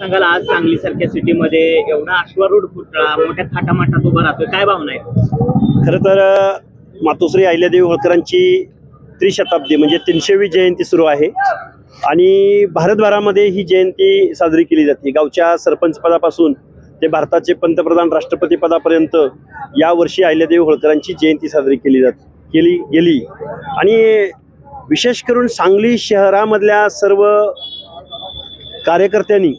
सांगाल आज सांगली सारख्या सिटीमध्ये एवढा अश्वारूढ पुतळा मोठ्या थाटामाटात उभा राहतोय काय भावना आहे खरं तर मातोश्री अहिल्यादेवी होळकरांची त्रिशताब्दी म्हणजे तीनशेवी जयंती सुरू आहे. आणि भारतभरामध्ये ही जयंती साजरी केली जाते. गावच्या सरपंच पदापासून ते भारताचे पंतप्रधान राष्ट्रपती पदापर्यंत यावर्षी अहिल्यादेवी होळकरांची जयंती साजरी केली जात केली गेली. आणि विशेष करून सांगली शहरामधल्या सर्व कार्यकर्त्यांनी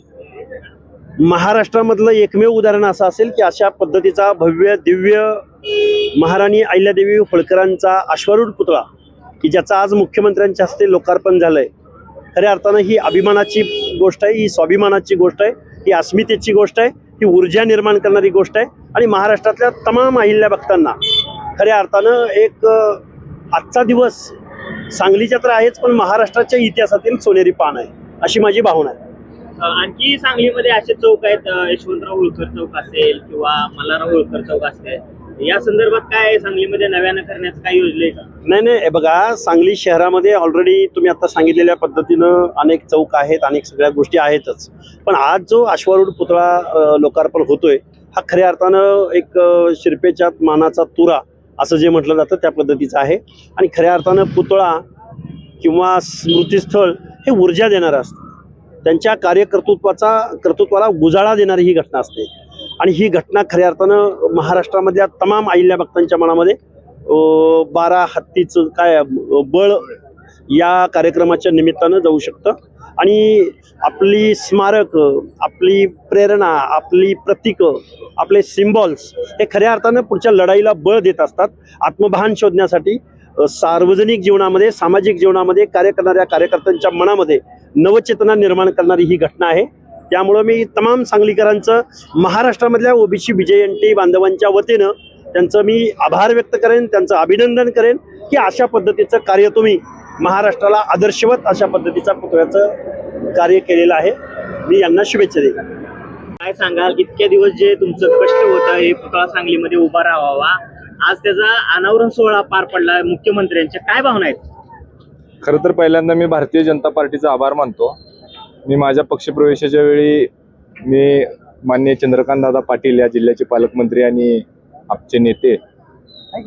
महाराष्ट्रामधलं एकमेव उदाहरण असं असेल की अशा पद्धतीचा भव्य दिव्य महाराणी अहिल्यादेवी होळकरांचा अश्वारूढ पुतळा की ज्याचा आज मुख्यमंत्र्यांच्या हस्ते लोकार्पण झालंय. खऱ्या अर्थानं ही अभिमानाची गोष्ट आहे ही स्वाभिमानाची गोष्ट आहे ही अस्मितेची गोष्ट आहे ही ऊर्जा निर्माण करणारी गोष्ट आहे आणि महाराष्ट्रातल्या तमाम अहिल्या भक्तांना खऱ्या अर्थानं एक आजचा दिवस सांगलीच्या तर आहेच पण महाराष्ट्राच्या इतिहासातील सोनेरी पान आहे अशी माझी भावना आहे. आणखी सांगलीमध्ये असे चौक आहेत यशवंतराव होळकर चौक असेल किंवा मल्हारराव होळकर चौक असेल या संदर्भात काय सांगलीमध्ये नव्यानं करण्याचं काय योजलंय का नाही नाही बघा सांगली शहरामध्ये ऑलरेडी तुम्ही आता सांगितलेल्या पद्धतीनं अनेक चौक आहेत अनेक सगळ्या गोष्टी आहेतच. पण आज जो अश्वारूढ पुतळा लोकार्पण होतोय हा खऱ्या अर्थानं एक शिरपेच्या मानाचा तुरा असं जे म्हटलं जातं त्या पद्धतीचं आहे. आणि खऱ्या अर्थानं पुतळा किंवा स्मृतीस्थळ हे ऊर्जा देणारं असतं. त्यांच्या कार्यकर्तृत्वाचा कर्तृत्वाला गुजाळा देणारी ही घटना असते. आणि ही घटना खऱ्या अर्थानं महाराष्ट्रामधल्या तमाम आहिल्या भक्तांच्या मनामध्ये बारा हत्तीचं काय बळ या कार्यक्रमाच्या निमित्तानं जाऊ शकतं. आणि आपली स्मारक आपली प्रेरणा आपली प्रतीकं आपले सिम्बॉल्स हे खऱ्या अर्थानं पुढच्या लढाईला बळ देत असतात. आत्मभान शोधण्यासाठी सार्वजनिक जीवनामध्ये सामाजिक जीवनामध्ये कार्य करणाऱ्या कार्यकर्त्यांच्या मनामध्ये नवचेतना निर्माण करणारी ही घटना आहे. त्यामुळं मी तमाम सांगलीकरांचं महाराष्ट्रामधल्या ओबीसी विजयंती बांधवांच्या वतीनं त्यांचं मी आभार व्यक्त करेन त्यांचं अभिनंदन करेन की अशा पद्धतीचं कार्य तुम्ही महाराष्ट्राला आदर्शवत अशा पद्धतीचा पुतळ्याचं कार्य केलेलं आहे. मी यांना शुभेच्छा देईन. काय सांगाल इतके दिवस जे तुमचं कष्ट होतं हे पुतळा सांगलीमध्ये उभा राहावा. आज त्याचा अनावरण सोहळा पार पडला. मुख्यमंत्र्यांच्या काय भावना आहेत? खरं तर पहिल्यांदा मी भारतीय जनता पार्टीचा आभार मानतो. मी माझ्या पक्षप्रवेशाच्या वेळी मी माननीय चंद्रकांत दादा पाटील या जिल्ह्याचे पालकमंत्री आणि आपचे नेते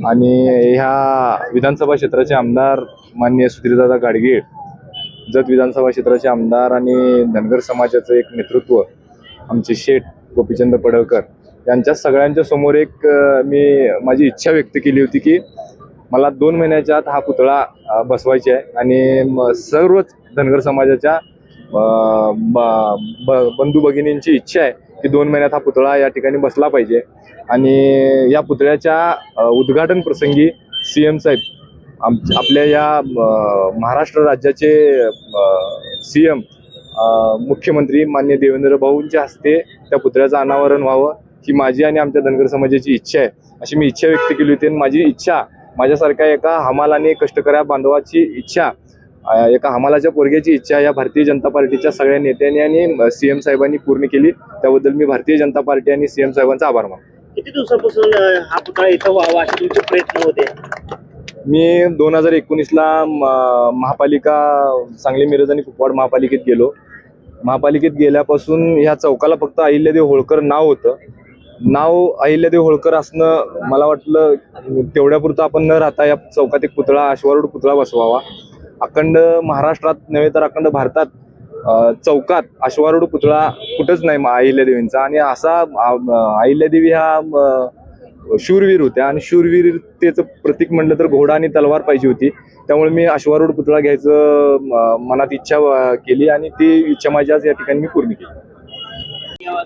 आणि ह्या विधानसभा क्षेत्राचे आमदार माननीय सुधीरदादा गाडगीळ जत विधानसभा क्षेत्राचे आमदार आणि धनगर समाजाचं एक नेतृत्व आमचे शेठ गोपीचंद पडळकर यांच्या सगळ्यांच्या समोर एक मी माझी इच्छा व्यक्त केली होती की मला दोन महिन्याच्या आत हा पुतळा बसवायचा आहे. आणि म- सर्वच धनगर समाजाच्या ब- बंधू भगिनींची इच्छा आहे की दोन महिन्यात हा पुतळा या ठिकाणी बसला पाहिजे. आणि या पुतळ्याच्या उद्घाटन प्रसंगी सी एम साहेब आम आपल्या या महाराष्ट्र राज्याचे सी एम मुख्यमंत्री मान्य देवेंद्र भाऊंच्या हस्ते त्या पुतळ्याचं अनावरण व्हावं. ही माझी आणि आमच्या धनगर समाजाची इच्छा आहे. अशी मी इच्छा व्यक्त केली होती आणि माझी इच्छा माझ्यासारख्या एका हमालाने कष्टकऱ्या बांधवाची इच्छा एका हमालाच्या पोरग्याची इच्छा या भारतीय जनता पार्टीच्या सगळ्या नेत्यांनी आणि सी एम साहेबांनी पूर्ण केली. त्याबद्दल मी भारतीय जनता पार्टी आणि सी एम साहेबांचा आभार मानतो. किती दिवसापासून हा पुतळा इथं व्हावा असे तुमचे प्रयत्न होते? मी दोन हजार एकोणीसला महापालिका सांगली मिरज आणि कुपवाड महापालिकेत गेलो. महापालिकेत गेल्यापासून ह्या चौकाला फक्त अहिल्यादेव होळकर नाव होतं. नाव अहिल्यादेव होळकर असणं मला वाटलं तेवढ्यापुरतं आपण न राहता या चौकात एक पुतळा अश्वारूढ पुतळा बसवावा. अखंड महाराष्ट्रात नव्हे तर अखंड भारतात चौकात अश्वारूढ पुतळा कुठंच नाही अहिल्यादेवींचा. आणि असा अहिल्यादेवी ह्या शूरवीर होत्या आणि शूरवीरतेचं प्रतीक म्हणलं तर घोडा आणि तलवार पाहिजे होती. त्यामुळे मी अश्वारूढ पुतळा घ्यायचं मनात इच्छा केली आणि ती इच्छा माझी आज या ठिकाणी मी पूर्ण केली.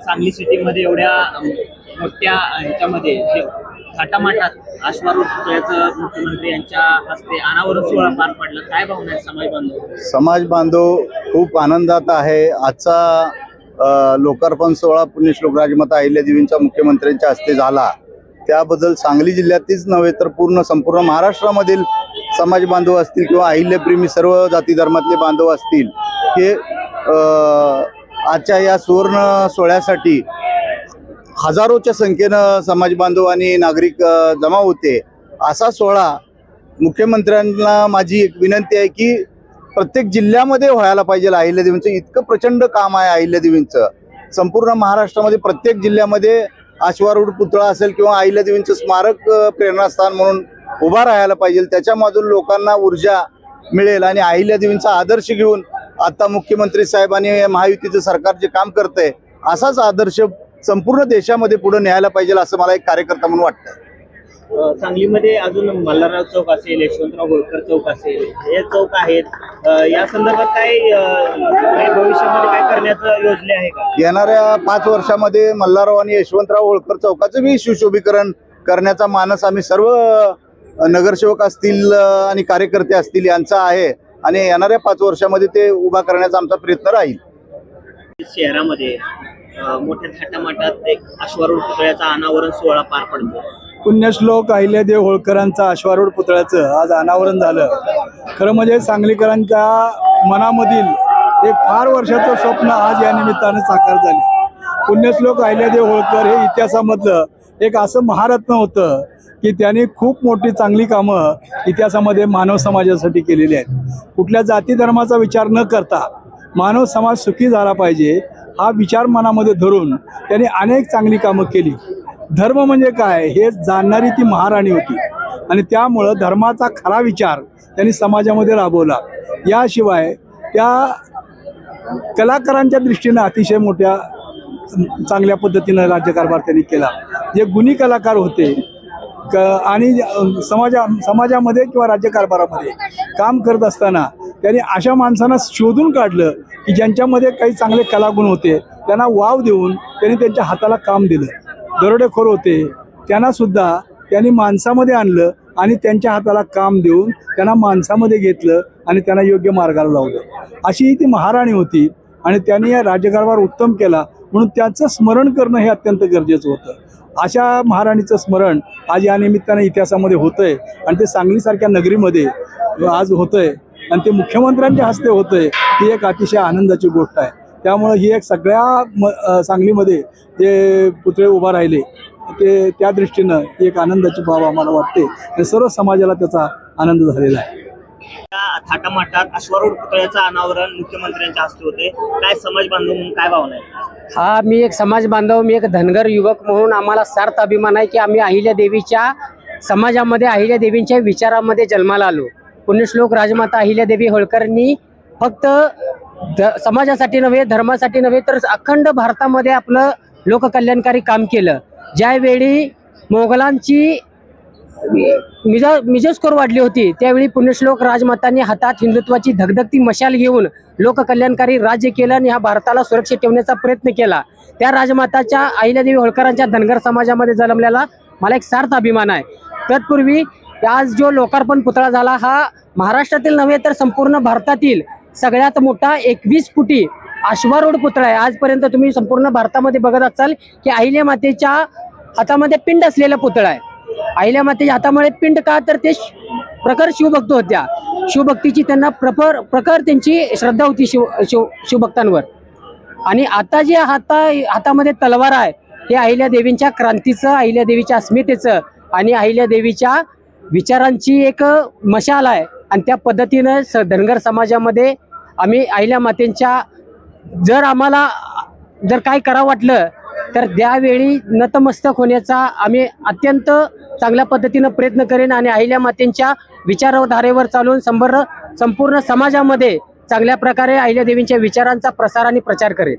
सांगली सिटीमध्ये एवढ्या मोठ्या ह्याच्यामध्ये थाटामाटात अश्वारूढ पुतळ्याचं मुख्यमंत्री यांच्या हस्ते अनावरण सोहळा पार पडला. काय भावना आहे समाज बांधव? समाज बांधव खूप आनंदात आहे. आजचा लोकार्पण सोहळा पुण्यश्लोक राजमाता अहिल्यादेवींच्या मुख्यमंत्र्यांच्या हस्ते झाला. त्याबद्दल सांगली जिल्ह्यातीच नव्हे तर पूर्ण संपूर्ण महाराष्ट्रामधील समाज बांधव असतील किंवा अहिल्याप्रेमी सर्व जाती धर्मातले बांधव असतील हे आजच्या या सुवर्ण सोहळ्यासाठी हजारोच्या संख्येनं समाज बांधव आणि नागरिक जमा होते. असा सोहळा मुख्यमंत्र्यांना माझी एक विनंती आहे की प्रत्येक जिल्ह्यामध्ये व्हायला पाहिजे अहिल्यादेवींचं. इतकं प्रचंड काम आहे अहिल्यादेवींचं. संपूर्ण महाराष्ट्रामध्ये प्रत्येक जिल्ह्यामध्ये आश्वारूढ पुतळा असेल किंवा अहिल्यादेवींचं स्मारक प्रेरणास्थान म्हणून उभा राहायला पाहिजे. त्याच्यामधून लोकांना ऊर्जा मिळेल आणि अहिल्यादेवींचा आदर्श घेऊन आता मुख्यमंत्री साहेब आणि महायुतीचं सरकार जे काम करतंय असाच आदर्श संपूर्ण देशामध्ये पुढे न्यायला पाहिजे असं मला एक कार्यकर्ता म्हणून वाटतं सांगलीमध्ये अजून मल्हारराव चौक असेल यशवंतराव होळकर चौक असेल हे चौक आहेत. या संदर्भात काय भविष्यामध्ये काय करण्याचं योजने आहे का? येणाऱ्या पाच वर्षामध्ये मल्हारराव आणि यशवंतराव होळकर चौकाचं बी सुशोभीकरण करण्याचा मानस आम्ही सर्व नगरसेवक असतील आणि कार्यकर्ते असतील यांचा आहे. आणि येणाऱ्या पाच वर्षामध्ये ते उभा करण्याचा आमचा प्रयत्न राहील. शहरामध्ये मोठ्या थाटामाटात एक अश्वारूढ पुतळ्याचा अनावरण सोहळा पार पडतो. पुण्यश्लोक अहिल्यादेव होळकरांचा अश्वारूढ पुतळ्याचं आज अनावरण झालं. खरं म्हणजे सांगलीकरांच्या मनामधील एक फार वर्षाचं स्वप्न आज या निमित्तानं साकार झाले. पुण्यश्लोक अहिल्यादेव होळकर हे इतिहासामधलं एक असं महारत्न होतं की त्यांनी खूप मोठी चांगली कामं इतिहासामध्ये मानव समाजासाठी केलेली आहेत. कुठल्या जाती धर्माचा विचार न करता मानव समाज सुखी झाला पाहिजे हा विचार मनामध्ये धरून त्यांनी अनेक चांगली कामं केली. धर्म म्हणजे काय? हे जाणणारी ती महाराणी होती. आणि त्यामुळं धर्माचा खरा विचार त्यांनी समाजामध्ये राबवला. याशिवाय त्या कलाकारांच्या दृष्टीनं अतिशय मोठ्या चांगल्या पद्धतीनं राज्यकारभार त्यांनी केला. जे गुणी कलाकार होते क आणि समाजा समाजामध्ये किंवा राज्यकारभारामध्ये काम करत असताना त्यांनी अशा माणसांना शोधून काढलं की ज्यांच्यामध्ये काही चांगले कलागुण होते त्यांना वाव देऊन त्यांनी त्यांच्या हाताला काम दिलं. दरोडेखोर होते. त्यांनासुद्धा त्यांनी माणसामध्ये आणलं आणि त्यांच्या हाताला काम देऊन त्यांना माणसामध्ये घेतलं आणि त्यांना योग्य मार्गाला लावलं. अशी ती महाराणी होती आणि त्यांनी या राज्यकारभार उत्तम केला म्हणून त्याचं स्मरण करणं हे अत्यंत गरजेचं होतं. अशा महाराणीचं स्मरण आज या निमित्तानं इतिहासामध्ये होतं आहे आणि ते सांगलीसारख्या नगरीमध्ये आज होतं आहे आणि ते मुख्यमंत्र्यांच्या हस्ते होतंय ही एक अतिशय आनंदाची गोष्ट आहे. त्यामुळं ही एक सगळ्या म सांगलीमध्ये जे पुतळे उभा राहिले. ते त्या दृष्टीनं ही एक आनंदाची बाब आम्हाला वाटते. आणि सर्व समाजाला त्याचा आनंद झालेला आहे. त्या थाटामाटात अश्वारूढ पुतळ्याचं अनावरण मुख्यमंत्र्यांच्या हस्ते होते. काय समाज बांधव म्हणून काय भावना आहे? हा मी एक समाज बांधव मी एक धनगर युवक म्हणून आम्हाला सार्थ अभिमान आहे की आम्ही अहिल्या देवीच्या समाजामध्ये अहिल्या देवींच्या विचारामध्ये जन्माला आलो. पुण्यश्लोक राजमाता अहिल्यादेवी होळकरांनी फक्त समाजासाठी नव्हे धर्मासाठी नव्हे तर अखंड भारतामध्ये आपलं लोककल्याणकारी काम केलं. ज्यावेळी मोगलांची मिजा मिजस्कोर वाढली होती त्यावेळी पुण्यश्लोक राजमातांनी हातात हिंदुत्वाची धगधगती मशाल घेऊन लोककल्याणकारी राज्य केलं आणि ह्या भारताला सुरक्षित ठेवण्याचा प्रयत्न केला. त्या राजमाताच्या अहिल्यादेवी होळकरांच्या धनगर समाजामध्ये जन्मलेला मला एक सार्थ अभिमान आहे. तत्पूर्वी आज जो लोकार्पण पुतळा झाला हा महाराष्ट्रातील नव्हे तर संपूर्ण भारतातील सगळ्यात मोठा एकवीस फुटी अश्वारूढ पुतळा आहे. आजपर्यंत तुम्ही संपूर्ण भारतामध्ये बघत असाल की अहिल्या मातेच्या हातामध्ये पिंड असलेला पुतळा आहे. अहिल्या मातेच्या हातामध्ये पिंड का? तर ते प्रखर शिवभक्त होत्या. शिवभक्तीची त्यांना प्रखर प्रखर त्यांची श्रद्धा होती शिव शिव शिवभक्तांवर. आणि आता जे हाता हातामध्ये तलवार आहे हे अहिल्या देवींच्या क्रांतीचं अहिल्या देवीच्या अस्मितेचं आणि अहिल्या देवीच्या विचारांची एक मशाल आहे. आणि त्या पद्धतीनं स धनगर समाजामध्ये आम्ही अहिल्या मातेंच्या जर आम्हाला जर काय करावं वाटलं तर त्यावेळी नतमस्तक होण्याचा आम्ही अत्यंत चांगल्या पद्धतीनं प्रयत्न करेन आणि अहिल्या मातेंच्या विचारधारेवर चालून संभर संपूर्ण समाजामध्ये चांगल्या प्रकारे अहिल्यादेवींच्या विचारांचा प्रसार आणि प्रचार करेन.